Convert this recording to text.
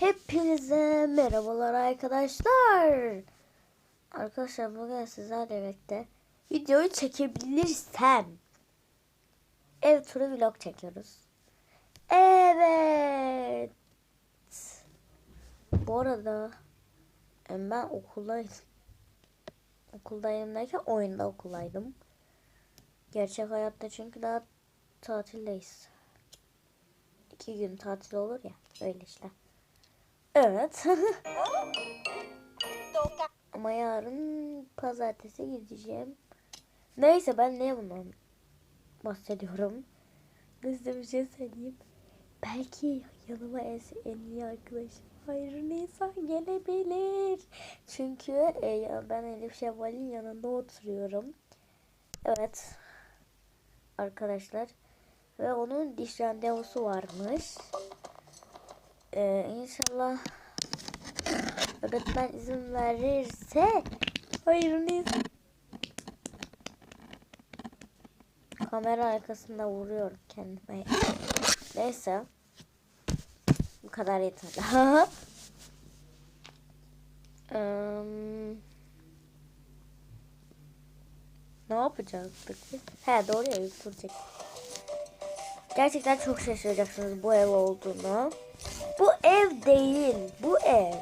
Hepinize merhabalar arkadaşlar. Arkadaşlar bugün sizlerle birlikte videoyu çekebilirsem ev turu vlog çekiyoruz. Evet. Bu arada e, ben okuldaydım. Okuldayım derken oyunda okuldaydım. Gerçek hayatta çünkü daha tatildeyiz. İki gün tatil olur ya öyle işte. Evet. Ama yarın pazartesi gideceğim. Neyse ben niye bundan bahsediyorum? Size bir şey söyleyeyim. Belki yanıma en, en iyi arkadaşım Hayır Nisa gelebilir. Çünkü e, ya ben Elif Şevval'in yanında oturuyorum. Evet. Arkadaşlar. Ve onun diş randevusu varmış. Ee, inşallah öğretmen izin verirse hayır neyse. Kamera arkasında vuruyorum kendime. Neyse. Bu kadar yeter. Eee, ne yapacaktık biz? He doğru ya yükleyecek. Gerçekten çok şaşıracaksınız bu ev olduğunu. Bu ev değil. Bu ev.